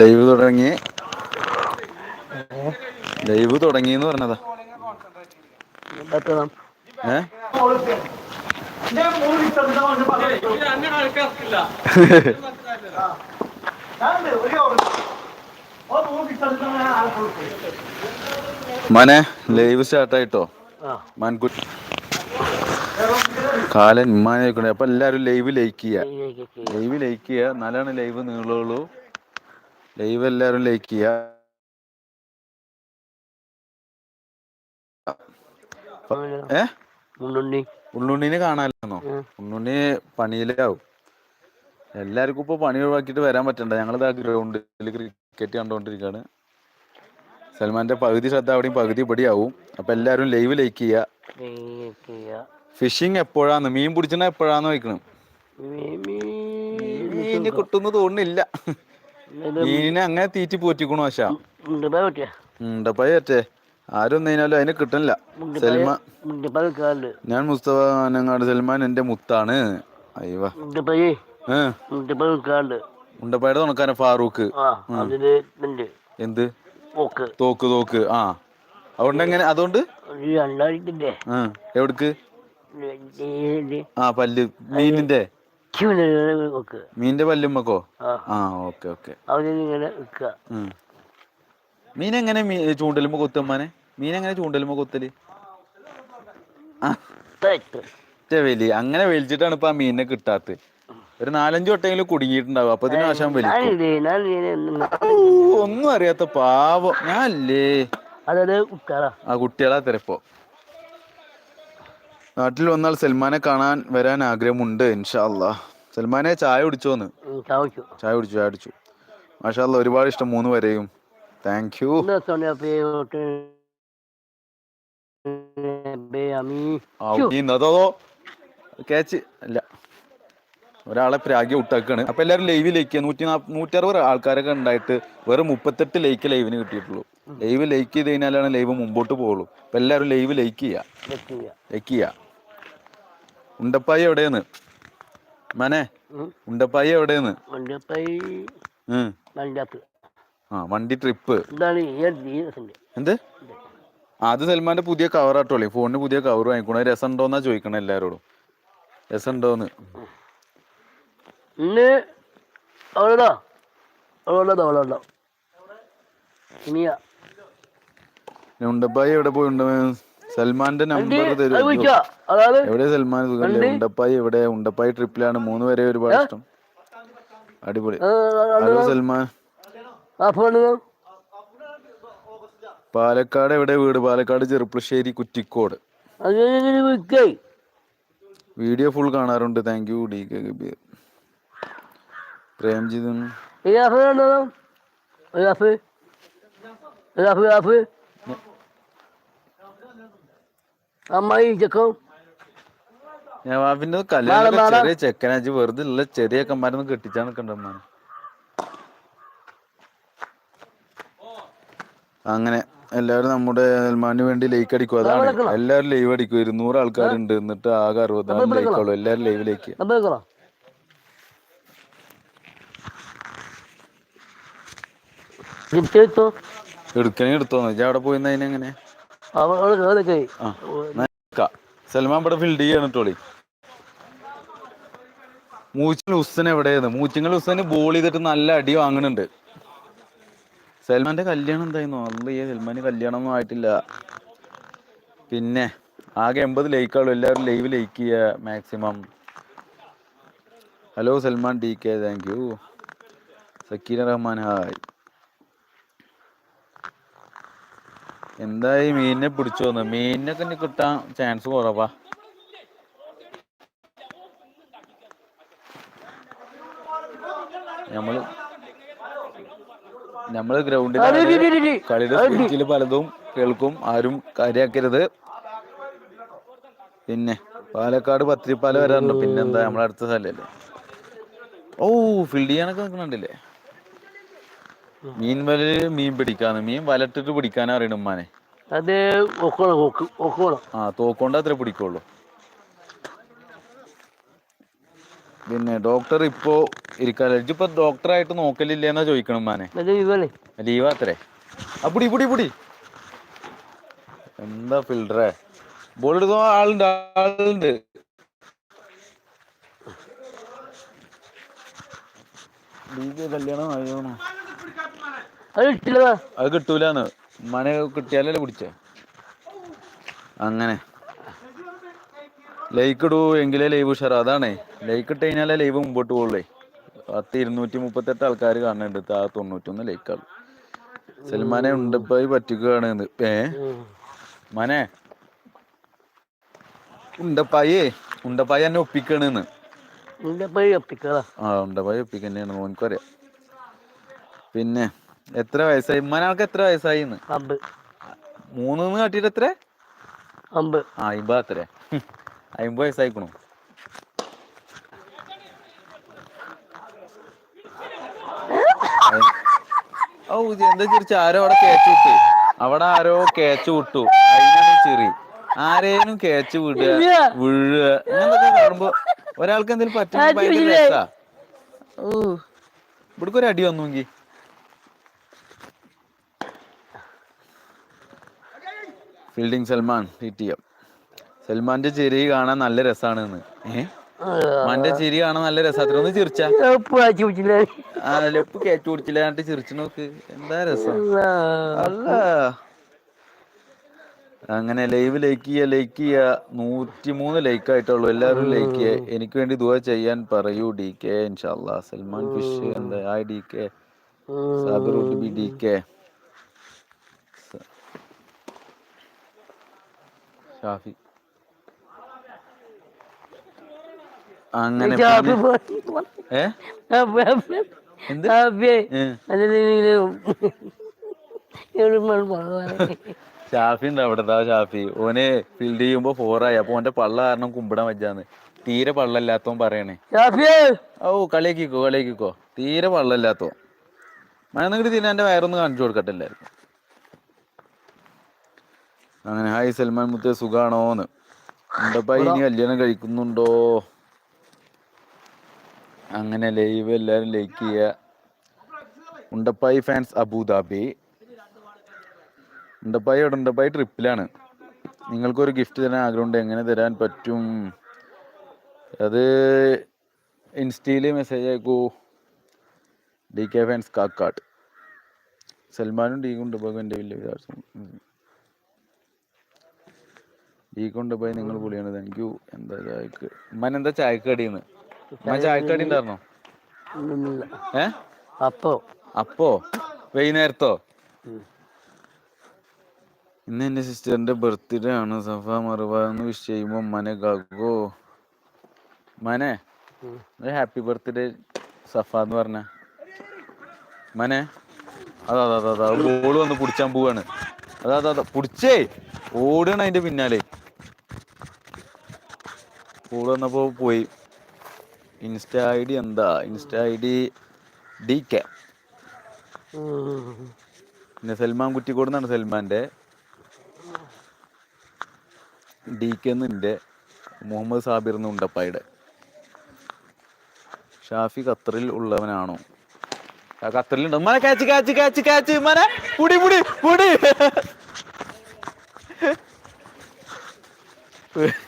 Live തുടങ്ങി. Live തുടങ്ങി എന്ന് പറഞ്ഞതാ മനെ ലൈവ് സ്റ്റാർട്ടായിട്ടോ? മാൻകുട്ടി കാലൻ ഉമ്മാനെ അപ്പൊ എല്ലാരും ലൈവ് ലൈക്ക് ചെയ്യാ. ലൈവ് ലൈക്ക് ചെയ്യാ. നല്ലതാണ് ലൈവ് നീളുള്ളൂ ലൈവ് എല്ലാവരും ലൈക്ക് ചെയ്യാ. ഏ? ഉണ്ണുണ്ണിനെ കാണാനോ. ഉണ്ണുണ്ണി പണിയിലാവും. എല്ലാവർക്കും ഇപ്പൊ പണി ഒഴിവാക്കിയിട്ട് വരാൻ പറ്റണ്ട. ഞങ്ങളിതാ ഗ്രൗണ്ടിൽ ക്രിക്കറ്റ് കണ്ടോണ്ടിരിക്കാണ്. സൽമാന്റെ പകുതി ശ്രദ്ധ അവിടെയും പകുതി ഇവിടെ ആവും അപ്പൊ എല്ലാരും ലൈവ് ലൈക്ക് ചെയ്യാ. ഫിഷിങ് എപ്പോഴാന്ന്? മീൻ പിടിച്ചണ എപ്പോഴാന്ന് വയ്ക്കണം മീൻ കിട്ടുന്നു തോന്നുന്നില്ല. മീനിനെ അങ്ങനെ തീറ്റി പോറ്റിക്കണു ആശാ. മുണ്ടിപ്പായ ഉണ്ടപ്പായ പറ്റേ ആരും ഒന്നതിനാലും അതിനെ കിട്ടണില്ല. സൽമാൻ ഞാൻ മുസ്തഫ അനങ്ങാട് സൽമാൻ എന്റെ മുത്താണ്. അയ്യവ. ഉണ്ടപ്പായുടെ തുണക്കാരൻ ഫാറൂഖ്. എന്ത്? തോക്ക്. തോക്ക് ആ. അതുകൊണ്ട് എങ്ങനെ അതുകൊണ്ട്? എവിടക്ക്? ആ പല്ല്. മീനിന്റെ ഓക്ക് മീനിന്റെ പല്ലുമ്മക്കോ? ആ. Okay okay. അവരിങ്ങനെ വെക്കുക മീൻ എങ്ങനെ ചൂണ്ടലുമ്പോ കൊത്തുമ്മനെ മീൻ എങ്ങനെ ചൂണ്ടലുമ്പോ കൊത്തൽ? വലിയ വലി അങ്ങനെ വലിച്ചിട്ടാണ് ഇപ്പൊ ആ മീനിനെ കിട്ടാത്തത്. ഒരു നാലഞ്ച് വട്ടെങ്കിലും കുടുങ്ങിയിട്ടുണ്ടാവും അപ്പൊ ഇതിന് ആശാൻ വലിക്കും. ഒന്നും അറിയാത്ത പാവം. ഞാൻ അല്ലേ ആ കുട്ടികളാ തിരപ്പോ. നാട്ടിൽ വന്നാൽ സൽമാനെ കാണാൻ വരാൻ ആഗ്രഹമുണ്ട് ഇൻഷാ അല്ലാ സൽമാനെ ചായ കുടിച്ചോന്ന്. ചായ കുടിച്ചു. ചായ കുടിച്ചു മാഷാല്ല ഒരുപാട് ഇഷ്ടം മൂന്ന് വരെയും താങ്ക് യു അതോ? കേച്ച് അല്ല. ഒരാളെ പ്രാഗ്യ ഉട്ടാക്കാണ് അപ്പൊ എല്ലാരും ലൈവ് ലൈക്ക് നൂറ്റി നൂറ്ററുപത് ആൾക്കാരൊക്കെ ഉണ്ടായിട്ട് വെറും മുപ്പത്തെട്ട് ലൈക്ക് ലൈവിന് കിട്ടിയിട്ടുള്ളൂ. ലൈവ് ലൈക്ക് ചെയ്ത് കഴിഞ്ഞാലാണ് ലൈവ് മുമ്പോട്ട് പോകുള്ളൂ അപ്പൊ എല്ലാരും ലൈവ് ലൈക്ക് ചെയ്യാ. വെക്കുക ലൈക്ക് ചെയ്യാ. ഉണ്ടപ്പായി എവിടെയെന്ന്? മനെ ഉണ്ടപ്പായി ഉം. ആ വണ്ടി ട്രിപ്പ് എന്ത്? അത് സൽമാന്റെ പുതിയ കവർ ആട്ടോളി ഫോണിന് പുതിയ കവർ വാങ്ങിക്കണേ രസം ഉണ്ടോന്നാ ചോദിക്കണേ എല്ലാരോടും. രസം ഉണ്ടോന്ന് ഇന്ന് അവളോടോ അവളോടോ അവളോടോ ഇനിയാ ഉണ്ടപ്പായി എവിടെ പോയിണ്ട് സൽമാന്റെ നമ്പർ തരും എവിടെ സൽമാൻ? സുഖല്ലേ ഉണ്ടപ്പായി എവിടെ? ഉണ്ടപ്പായി ട്രിപ്പിലാണ് മൂന്ന് വരെ ഒരുപാട് ഇഷ്ടം. അടിപൊളി. ഹലോ സൽമാൻ. പാലക്കാട് എവിടെ വീട്? പാലക്കാട് ചെറുപ്പശ്ശേരി കുറ്റിക്കോട്. വീഡിയോ ഫുൾ കാണാറുണ്ട്. Thank you D K Kabeer അമ്മായി ചെക്കോ? നവാബിന്റെ കല്യാണം ചെറിയ ചെക്കനാജ് വെറുതെ ഉള്ള ചെറിയ കമ്മാരൊന്നും കെട്ടിച്ചാ നിക്കണ്ടമ്മ അങ്ങനെ എല്ലാരും നമ്മുടെ സൽമാന് വേണ്ടി ലൈക്ക് അടിക്കും. അതാണ്. എല്ലാരും എല്ലാവരും ലൈവ് അടിക്കും. ഇരുന്നൂറ് ആൾക്കാരുണ്ട്. എന്നിട്ട് ആകെ അറുപതാണ് ലൈക്കുള്ളൂ എല്ലാരും എല്ലാവരും ലൈവിലേക്ക് അപ്പൊ കേൾക്കണോ ഗിഫ്റ്റ് എടുത്തോ? എടുക്കണേ എടുത്തോന്ന് ഇജ്ജ് അവിടെ പോയി അതിനെങ്ങനെ അവൾ ആ എന്നാ. സൽമാൻ ഇവിടെ ഫിൽഡ് ചെയ്യണിട്ടോളി മൂച്ചിൽ ഉസ്സൻ എവിടെയായിരുന്നു? മൂച്ചിങ്ങൾ ഉസ്സന് ബോൾ ചെയ്തിട്ട് നല്ല അടി വാങ്ങണുണ്ട്. സൽമാന്റെ കല്യാണം എന്തായിരുന്നു? അല്ല സൽമാന് കല്യാണം ഒന്നും ആയിട്ടില്ല. പിന്നെ ആകെ എൺപത് ലൈക്കുള്ളൂ എല്ലാവരും ലൈവ് ലൈക്ക് ചെയ്യുക maximum hello Salman D K thank you Sakeena Rahman hi എന്തായി മീനിനെ പിടിച്ചു വന്നു. മീനിനൊക്കെ ഇനി കിട്ടാൻ ചാൻസ് കുറവാ. നമ്മൾ നമ്മൾ ഗ്രൗണ്ടിൽ. കളിയുടെ സ്പീച്ചിൽ പലതും കേൾക്കും ആരും കാര്യാക്കരുത്. പിന്നെ പാലക്കാട് പത്തിരിപ്പാല വരാറുണ്ട്. പിന്നെന്താ? നമ്മളെ അടുത്ത സ്ഥലല്ലേ? ഓ ഫീൽഡ് ചെയ്യാനൊക്കെ നിൽക്കണുണ്ടല്ലേ മീൻ വലയിൽ മീൻ പിടിക്കാന്ന് മീൻ വലട്ടിട്ട് പിടിക്കാനാ അറിയണം ഉമ്മാനെ. അത് ആ തോക്കൊണ്ട് അത്ര പിടിക്കുള്ളൂ. പിന്നെ ഡോക്ടർ ഇപ്പോ ഇരിക്കാലോ ഇപ്പൊ ഡോക്ടറായിട്ട് നോക്കലില്ലേന്നാ ചോദിക്കണം ഉമ്മാനെ. ലീവാത്രേ ആ പുടി പുടി പുടി. എന്താ ഫിൽഡറേ ബോൾ എടുത്തോ ആളുണ്ട് ആളുണ്ട്. ജെ കല്യാണം ആയോണോ അത് ഇട്ടില്ല അത് കിട്ടൂലെന്ന്. മന കിട്ടിയാലല്ലേ പിടിച്ചേ അങ്ങനെ. ലൈക്ക് ഇടൂ എങ്കിലേ ലൈവ് ഉഷാർ അതാണേ. ലൈക്ക് ഇട്ട് കഴിഞ്ഞാലേ ലൈവ് മുമ്പോട്ട് പോകുള്ളേ പത്ത് ഇരുന്നൂറ്റി മുപ്പത്തെട്ട് ആൾക്കാർ കാണുന്നുണ്ട് ആ തൊണ്ണൂറ്റൊന്ന് ലൈക്കാൾ സൽമാനെ ഉണ്ടപ്പായി പറ്റിക്കുകയാണ്. ഏ? മനെ. ഉണ്ടപ്പായേ. ഉണ്ടപ്പായി എന്നെ ഒപ്പിക്കണെന്ന് നിന്റെ ഒപ്പിക്കാ ആ ഉണ്ടപ്പായി ഒപ്പിക്കന്നെയാണ്. ഓനക്കറിയാം പിന്നെ? എത്ര വയസ്സായി? ഉമ്മാനാൾക്ക് എത്ര വയസ്സായി മൂന്ന് കാട്ടിട്ട് എത്ര? ആ അമ്പത് അത്ര അമ്പത് വയസ്സായിക്കണു. ഓ ഇത് എന്താ ചിരിച്ച ആരോ അവിടെ കേച്ച് വിട്ടു? അവിടെ ആരോ കേച്ച് വിട്ടു. അതിനാണ് ഈ ചിറി. ആരേനും കേച്ച് വിടുക വിഴുക ഇങ്ങനത്തെ കാണുമ്പോ ഒരാൾക്ക് എന്തെങ്കിലും പറ്റും ഭയങ്കര രസാ. ഓ ഇവിടേക്ക് അടി വന്നുങ്കി ഫീൽഡിംഗ് സൽമാൻ ടി എം സൽമാന്റെ ചിരി കാണാൻ നല്ല രസാണ് എന്ന് മന്റെ ചിരി കാണാൻ നല്ല രസത്തിനൊന്ന് ചിരിച്ച. ലെപ്പ് കയറ്റി കുടിച്ചില്ല ചിരിച്ചു നോക്ക്. എന്താ രസം? അല്ല അങ്ങനെ ലൈവ് ലൈക്ക് ചെയ്യ ലൈക്ക് ചെയ്യുക. നൂറ്റിമൂന്ന് ലൈക്ക് ആയിട്ടുള്ളൂ. എല്ലാവരും ലൈക്ക് ചെയ്യുക. എനിക്ക് വേണ്ടി ദുവ ചെയ്യാൻ പറയൂ ഡി കെ ഇൻഷാല്ലാ സൽമാൻ ഫിഷ് എന്താ? ഡി കെ സാബിർ ഉഡ്ബി ഡി കെ ഷാഫി. അങ്ങനെ ഏ? എന്ത്. ഷാഫി ഉണ്ട് അവിടെ ഷാഫി. ഓനെ ഫീൽഡ് ചെയ്യുമ്പോ ഫോറായി അപ്പൊ ഓന്റെ പള്ള കാരണം കുമ്പിടാൻ വെച്ചാന്ന് തീരെ പള്ളല്ലാത്തോൻ പറയണേ. ഓ കളിയാക്കിക്കോ കളിയാക്കിക്കോ. തീരെ പള്ളല്ലാത്തോ മഴ തിന്നെ എന്റെ വയറൊന്ന് കാണിച്ചു കൊടുക്കട്ടെ എല്ലാവർക്കും. അങ്ങനെ ഹായ് സൽമാൻ മുത്തേ സുഖാണോന്ന്? ഉണ്ടപ്പാ ഇനി കല്യാണം കഴിക്കുന്നുണ്ടോ? അങ്ങനെ ലൈവ് എല്ലാരും ലൈക്ക് ചെയ്യുക ഉണ്ടപ്പായി ഫാൻസ് അബുദാബി. ഉണ്ടപ്പായി അവിടെ ഉണ്ടപ്പായി ട്രിപ്പിലാണ് നിങ്ങൾക്കൊരു ഗിഫ്റ്റ് തരാൻ ആഗ്രഹമുണ്ട് എങ്ങനെ തരാൻ പറ്റും? അത് ഇൻസ്റ്റയിൽ മെസ്സേജ് അയക്കൂ. ഡി കെ ഫാൻസ് കാക്കാട്ട്. സൽമാനും ഡി കൊണ്ടുപോകും എന്റെ വലിയ വിചാരിച്ചു ഡി കൊണ്ടുപോയി നിങ്ങൾ പുളിയാണ്. താങ്ക് യു എന്താ ചായക്ക്? ഉമ്മൻ എന്താ ചായക്ക് കടിയെന്ന് ഉമ്മ ചായക്ക് കടി ഉണ്ടായിരുന്നോ? ഏ? അപ്പോ? അപ്പോ? വൈകുന്നേരത്തോ. ഇന്ന് എന്റെ സിസ്റ്ററിന്റെ ബർത്ത്ഡേ ആണ്. സഫ മറുപാന്ന് വിഷ് ചെയ്യുമ്പോ മനെ ഗഗോ മനെ ഹാപ്പി ബർത്ത്ഡേ സഫ എന്ന് പറഞ്ഞ. മനെ അതാ അതാ അതാ ബോൾ വന്ന് പുടിച്ചാൻ പോവാണ്. അതാ അതാ പുടിച്ചേ. ഓടുകയാണ് അതിന്റെ പിന്നാലെ. ബോൾ വന്നപ്പോ പോയി. ഇൻസ്റ്റ ഐ ഡി എന്താ? Insta I D D K പിന്നെ സൽമാൻ കുറ്റിക്കോട് എന്നാണ് സൽമാന്റെ ഡി കെ എന്നിന്റെ മുഹമ്മദ് സാബിർ എന്ന് ഉണ്ടപ്പായുടെ. ഷാഫി ഖത്തറിൽ ഉള്ളവനാണോ? ഖത്തറിലുണ്ട്. കാച്ച് കാച്ച് കാച്ച് കാച്ച് പുടി പുടി പുടി.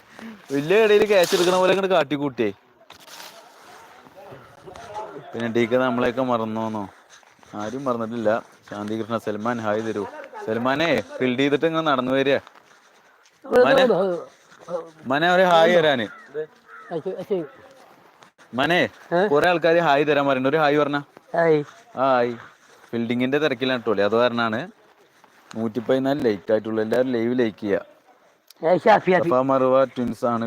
വലിയ കടയിൽ ക്യാച്ച് എടുക്കുന്ന പോലെ അങ്ങോട്ട് കാട്ടിക്കൂട്ടിയേ. പിന്നെ ടീക്ക നമ്മളെയൊക്കെ മറന്നോന്നോ ആരും മറന്നിട്ടില്ല. ശാന്തികൃഷ്ണ സൽമാൻ ഹായ് തരൂ. സൽമാനെ ഫീൽഡ് ചെയ്തിട്ട് ഇങ്ങനെ നടന്നു വരിക. മനെ ഒരു ഹായ് തരാന്. മനെ കൊറേ ആൾക്കാർ ഹായ് തരാൻ പറയുന്നുണ്ട്. ഒരു ഹായ് പറഞ്ഞ? ഹായ്. ഹായ്. ഫീൽഡിങ്ങിന്റെ തിരക്കിലാണ് കേട്ടോ അത് കാരണമാണ് നൂറ്റി പതിനാല് ലൈറ്റ് ആയിട്ടുള്ളൂ. എല്ലാവരും ലൈവ് ലൈക്ക് ചെയ്യുക ട്വിൻസ് ആണ്?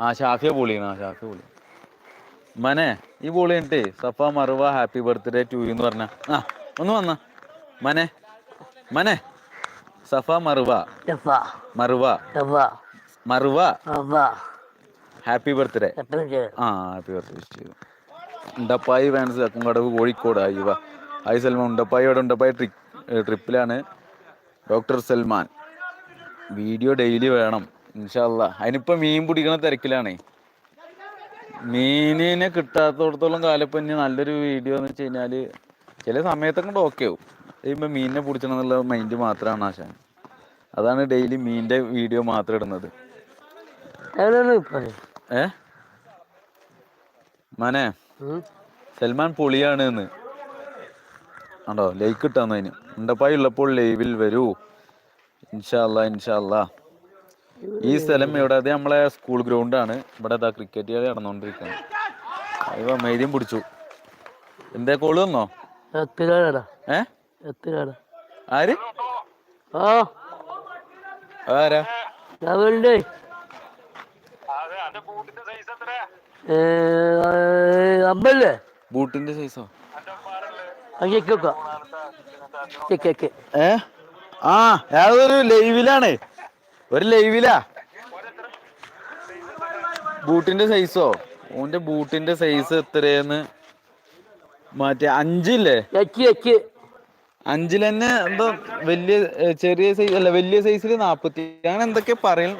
ആ ഷാഫിയ പൊളിയാണ് ആ ഷാഫിയ പൊളി മനെ ഈ പൊളി കഴിഞ്ഞിട്ടേ Safa Marwa happy birthday to എന്ന് പറഞ്ഞ ആ ഒന്ന് വന്ന. മനെ മനെ സഫ മറുവ മറുവ മറുവ ഹാപ്പി ബർത്ത്ഡേ ആ ഹാപ്പി ബർത്ത്ഡേ ചെയ്തു ഉണ്ടപ്പായി ഫാൻസ് അക്കുംകടവ് കോഴിക്കോട് അയ്യവ ഹായ് സൽമാൻ ഉണ്ടപ്പായി ഇവിടെ ഉണ്ടപ്പായി ട്രിപ്പിലാണ് ഡോക്ടർ സൽമാൻ. വീഡിയോ ഡെയിലി വേണം ഇൻഷാല്ല അതിനിപ്പോ മീൻ പിടിക്കണ തിരക്കിലാണേ. മീനിനെ കിട്ടാത്തടത്തോളം കാലം ഇപ്പൊ ഇനി നല്ലൊരു വീഡിയോ എന്ന് വെച്ച് കഴിഞ്ഞാൽ ചില സമയത്തൊക്കെ ഓക്കെ ആവും. ഇപ്പൊ മീനിനെ പിടിച്ചണം എന്നുള്ള മൈൻഡ് മാത്രമാണ് ആശാൻ അതാണ് ഡെയിലി മീനിന്റെ വീഡിയോ മാത്രം ഇടുന്നത്. ഏ? മനെ സൽമാൻ പൊളിയാണ് എന്ന്. ഉണ്ടോ ലൈക്ക് ഇട്ടാന്ന് അതിന്. ഉണ്ടപ്പായി ഉള്ളപ്പോൾ ലൈവിൽ വരൂ. ഇൻഷാല്ല ഇൻഷാല്ല ഈ സ്ഥലം ഇവിടെ അത് നമ്മളെ സ്കൂൾ ഗ്രൗണ്ട് ആണ്. ഇവിടെ ഇതാ ക്രിക്കറ്റ് കളി നടന്നുകൊണ്ടിരിക്കുന്നത് അയ്യോ മൈദ്യം പിടിച്ചു. എന്തേ കോൾ വന്നോ? ഏ? എത്തിനാടാ ആര്? ആ. ആരാ? ഞാൻ വേണ്ടേ അമ്പല്ലേ ബൂട്ടിന്റെ സൈസോ ഏ? ആ അതൊരു ലൈവിലാണ്. ഒരു ലൈവിലാ. ബൂട്ടിന്റെ സൈസോ ഓന്റെ ബൂട്ടിന്റെ സൈസ് എത്രയെന്ന് മറ്റേ അഞ്ചില്ലേ? അഞ്ചിൽ തന്നെ എന്തോ വലിയ ചെറിയ സൈസ് അല്ല വലിയ സൈസിൽ നാപ്പത്തി അങ്ങനെ എന്തൊക്കെ പറയണ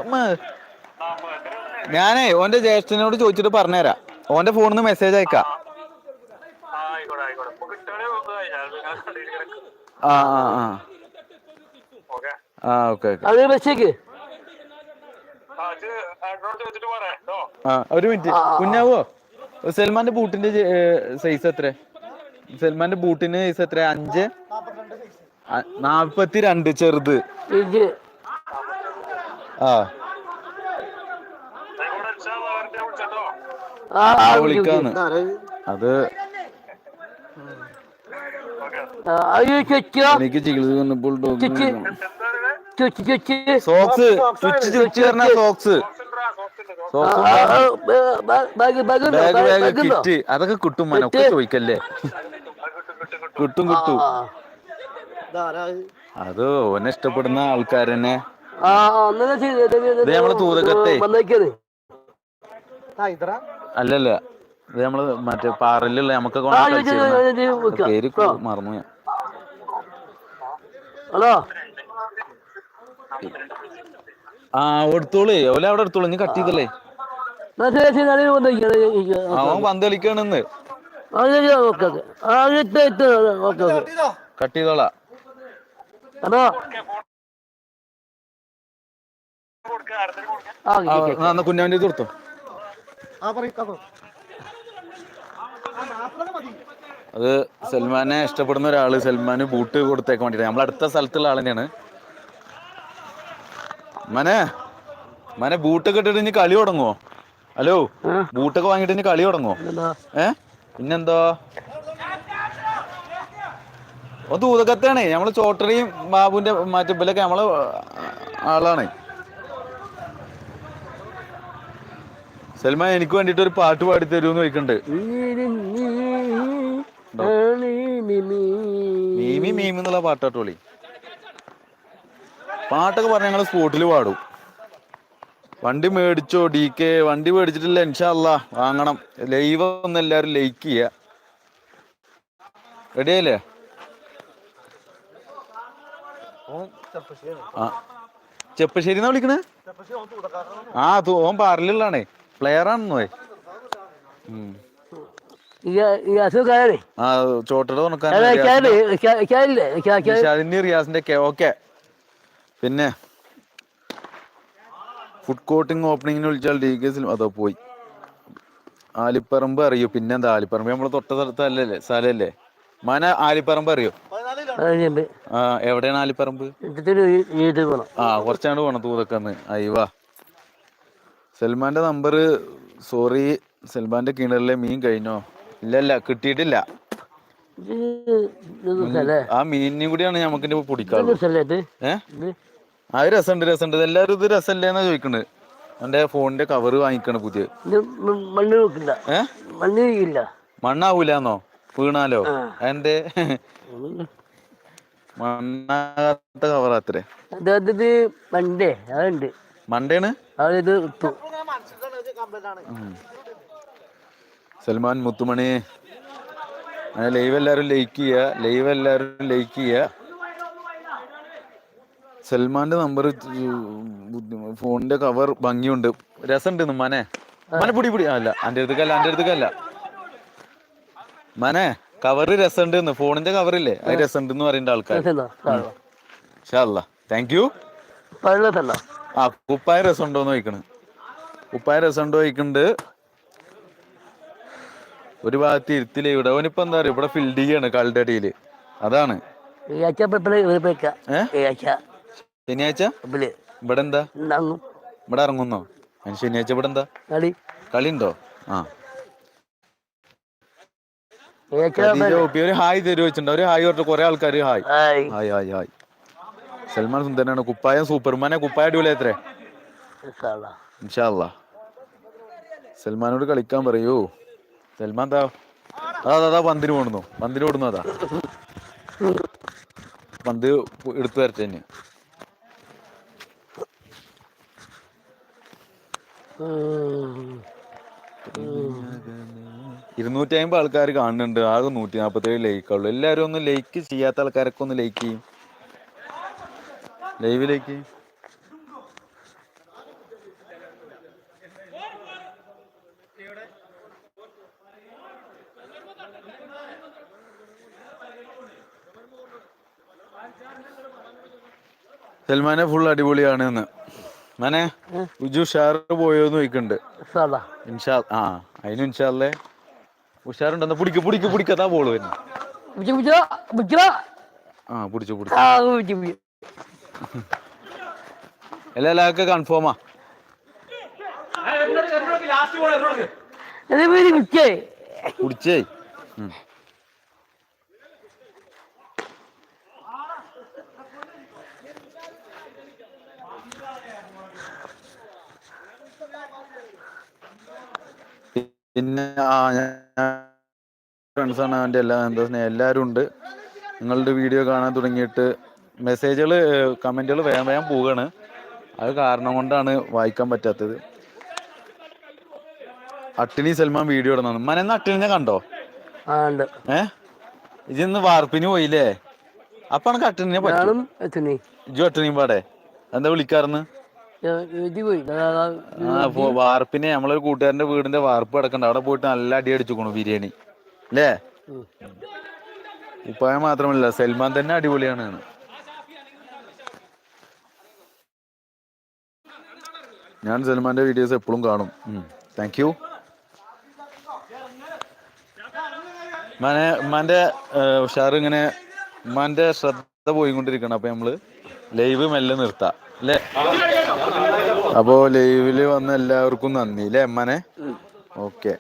ഞാനേ ഓന്റെ ജ്യേഷ്ഠനോട് ചോദിച്ചിട്ട് പറഞ്ഞുതരാം ഓന്റെ ഫോണിൽ നിന്ന് മെസ്സേജ് അയക്കാം ഞാൻ ആ ആ ആ. ആ ഓക്കെ അത് വെച്ചേക്ക് ആ ഒരു മിനിറ്റ് കുഞ്ഞാവോ സൽമാന്റെ ബൂട്ടിന്റെ സൈസ് എത്ര സൽമാന്റെ ബൂട്ടിന്റെ സൈസ് എത്ര അഞ്ച് നാപ്പത്തിരണ്ട് നാപ്പത്തി രണ്ട് ചെറുത് ആ ആ വിളിക്കാന്ന് അത് എനിക്ക് ചികിത്സ വന്നപ്പോൾ ചെച്ച് സോക്സ്. ചുച്ച് ചുച്ച് പറഞ്ഞ സോക്സ്. Bag bag? കിറ്റ് അതൊക്കെ കിട്ടും മനൊക്കെ? ചോദിക്കല്ലേ? കിട്ടും കിട്ടും. അത് ഓനെ ഇഷ്ടപ്പെടുന്ന ആൾക്കാരെന്നെ നമ്മളെ തൂതകത്തെ. അല്ലല്ല. ഇത് നമ്മൾ മറ്റേ പാറലുള്ള നമുക്ക് പേര് മറന്നു ഞാൻ. ഹലോ? ആ എടുത്തോളേ. ഓല അവിടെ എടുത്തോളൂ. നീ കട്ട് ചെയ്തല്ലേ? അവൻ പന്ത് കളിക്കണെന്ന് ആ ശരി ഓക്കെ ഓക്കെ. ആ ഇട്ട് ഇട്ട്. Okay okay. കട്ട് ചെയ്തോളാ. കുഞ്ഞാവിന്റെ ഇത് അത് സൽമാനെ ഇഷ്ടപ്പെടുന്ന ഒരാൾ സൽമാന് ബൂട്ട് കൊടുത്തേക്കാൻ വേണ്ടിട്ട് നമ്മൾ അടുത്ത സ്ഥലത്തുള്ള ആൾ തന്നെയാണ്. മനെ മനെ ബൂട്ടൊക്കെ ഇട്ടിട്ട് ഇനി കളി തുടങ്ങുവോ? ഹലോ ബൂട്ടൊക്കെ വാങ്ങിട്ട് ഇനി കളി തുടങ്ങുവോ? ഏ? പിന്നെന്തോ? ഓ ദൂതകത്താണേ നമ്മൾ ചോട്ടറിയും ബാബുവിന്റെ മറ്റേ നമ്മൾ നമ്മളെ ആളാണ്. സൽമാൻ എനിക്ക് വേണ്ടിട്ട് ഒരു പാട്ട് പാടി തരൂന്ന് ചോദിക്കണ്ട്. മീമി മീമി എന്നുള്ള പാട്ടാട്ടോളി പാട്ടൊക്കെ പറഞ്ഞ ഞങ്ങൾ സ്പോട്ടിൽ പാടും. വണ്ടി മേടിച്ചോ ഡി കെ വണ്ടി മേടിച്ചിട്ടില്ല ഇൻഷാല്ല വാങ്ങണം. ലൈവ് ഒന്ന് എല്ലാവരും ലൈക്ക് ചെയ്യ. റെഡിയായില്ലേ ആ. ചെപ്പശ്ശേരി എന്നാ വിളിക്കണേ? ആ ഓൻ പാറലുള്ളാണേ പ്ലെയർ ആണെന്നോ ചോട്ടയുടെ റിയാസിന്റെ ഓക്കെ. പിന്നെ ഫുഡ് കോർട്ടിങ് ഓപ്പണിങ്ങിന് വിളിച്ചാൽ ഡി കേസിൽ അതോ പോയി. ആലിപ്പറമ്പ് അറിയോ? പിന്നെന്താ? ആലിപ്പറമ്പ് നമ്മളെ തൊട്ട സ്ഥലത്തല്ലേ സ്ഥലല്ലേ? മന ആലിപ്പറമ്പ് അറിയോ? ആ എവിടെയാണ് ആലിപ്പറമ്പ്? ആ കുറച്ചാണ്ട് പോണം തൂതക്കന്ന്. അയ്യവാ സൽമാന്റെ നമ്പർ സോറി സൽമാന്റെ കിണറിലെ മീൻ കഴിഞ്ഞോ? ഇല്ല ഇല്ല കിട്ടിയിട്ടില്ല ആ മീനിനും കൂടിയാണ് നമുക്ക് പൊടിക്കാറ് ദിവസല്ലേ ഇത് രസമുണ്ട് രസമുണ്ട്. ഇത് എല്ലാവരും ഇത് രസമല്ലേന്നാ ചോദിക്കണത്? എന്റെ ഫോണിന്റെ കവറ് വാങ്ങിക്കണ പുതിയ. മണ്ണ് മണ്ണ് ഇല്ല മണ്ണാവൂലെന്നോ? വീണാലോ. എന്റെ മണ്ണാകാത്ത കവറാത്രേ മണ്ടേ അതുണ്ട്. മണ്ടേണ്? സൽമാൻ മുത്തുമണി. ലൈവ് എല്ലാരും ലൈക്ക് ചെയ്യ ലൈവ് എല്ലാരും ലൈക്ക് ചെയ്യുക. സൽമാന്റെ നമ്പർ ഫോണിന്റെ കവർ ഭംഗിയുണ്ട്. രസമുണ്ട് മനെ. മനെ പൊടി പൊടി. അല്ല അന്റെ അടുത്തേക്കല്ല അന്റെ അടുത്തേക്കല്ല മനെ കവറ് രസമുണ്ട് ഫോണിന്റെ കവറില്ലേ അത് രസമുണ്ട് എന്ന് പറയുന്ന ആൾക്കാർ താങ്ക് യു ആ കുപ്പായ രസമുണ്ടോന്ന് ചോദിക്കണ്. കുപ്പായ രസമുണ്ടോ ചോദിക്കുന്നുണ്ട് ഒരു ഭാഗത്ത് ഇരുത്തില്ലേ? ഇവിടെ അവനിപ്പോ എന്താ പറയുക ഇവിടെ ഫിൽഡ് ചെയ്യാണ് കളുടെ അടിയിൽ. അതാണ്. ഏ ശനിയാഴ്ച? ഇവിടെ എന്താ ഇവിടെ ഇറങ്ങുന്നോ? ശനിയാഴ്ച ഇവിടെ എന്താ കളി കളി. ഉണ്ടോ ആ ഒരു ഹായ് തരുവ വെച്ചിട്ടുണ്ട്. ഒരു ഹായ് പറഞ്ഞിട്ട് കൊറേ ആൾക്കാര് hi. Hi. Hi hi Salman സുന്ദരനാണ്. കുപ്പായം സൂപ്പർമാനെ കുപ്പായ അടിപൊളി എത്രേ ഇൻഷാല്ലാ. സൽമാനോട് കളിക്കാൻ പറയൂ. സൽമാൻ താ അതാ അതാ പന്തിന് പോണുന്നു പന്തിന് ഓടുന്നു അതാ. പന്ത് എടുത്തു വരട്ടെ തന്നെ ഉം. ഇരുന്നൂറ്റി അമ്പത് ആൾക്കാർ കാണുന്നുണ്ട്. ആകെ നൂറ്റി നാൽപ്പത്തി ഏഴ് ലൈക്കുള്ളൂ എല്ലാവരും ഒന്ന് ലൈക്ക് ചെയ്യാത്ത ആൾക്കാരൊക്കെ ഒന്ന് ലൈക്ക് ചെയ്യും. ലൈവിലേക്ക് സൽമാനെ ഫുൾ അടിപൊളിയാണ് എന്ന്. മനെ ഉജു ഷാർ പോയോന്ന് ചോദിക്കണ്ട്. ഇൻഷാ ആ അതിന് ഇൻഷാല്ലേ ഉഷാറുണ്ടെന്ന് പിടിക്ക് പിടിക്ക് പിടിക്ക് അതാ ബോൾ വരുന്നു. ആ പിടിച്ചു പിടിച്ചു. എല്ലാ എല്ലാവർക്കും കൺഫേമാ ഇത് പേര് പിടിച്ചേ. പിടിച്ചേ ഉം. പിന്നെ ആ ഫ്രണ്ട്സാണ് അവന്റെ എല്ലാ എന്താ പറയുക എല്ലാവരും ഉണ്ട്. നിങ്ങളുടെ വീഡിയോ കാണാൻ തുടങ്ങിയിട്ട് മെസ്സേജുകൾ കമന്റുകൾ വേഗം വേഗം പോവുകയാണ് അത് കാരണം കൊണ്ടാണ് വായിക്കാൻ പറ്റാത്തത്. അട്ടിനി സൽമാൻ വീഡിയോ ഇടുന്നത് മനന്ന് അട്ടിനെ കണ്ടോ. ഏ? ഇജിന്ന് വാർപ്പിന് പോയില്ലേ? അപ്പൊ അട്ടിനെ പറ്റും. ഇജു അട്ടിനിയും പാടെ. എന്താ വിളിക്കാറുന്ന് വാർപ്പിനെ നമ്മളൊരു കൂട്ടുകാരന്റെ വീടിന്റെ വാർപ്പ് കിടക്കണ്ട. അവിടെ പോയിട്ട് നല്ല അടി അടിച്ചുക്കണു ബിരിയാണി. അല്ലേ. ഉപ്പായ മാത്രമല്ല സൽമാൻ തന്നെ അടിപൊളിയാണ്. ഞാൻ സൽമാന്റെ വീഡിയോസ് എപ്പോഴും കാണും. താങ്ക് യു മനെ ഉമ്മാന്റെ ഉഷാർ ഇങ്ങനെ ഉമ്മാന്റെ ശ്രദ്ധ പോയിക്കൊണ്ടിരിക്കണം. അപ്പൊ നമ്മൾ ലൈവ് മെല്ലെ നിർത്താം. അല്ലേ? അപ്പോ ലൈവിൽ വന്ന എല്ലാവർക്കും നന്ദി അല്ലേ അമ്മനെ? ഓക്കെ.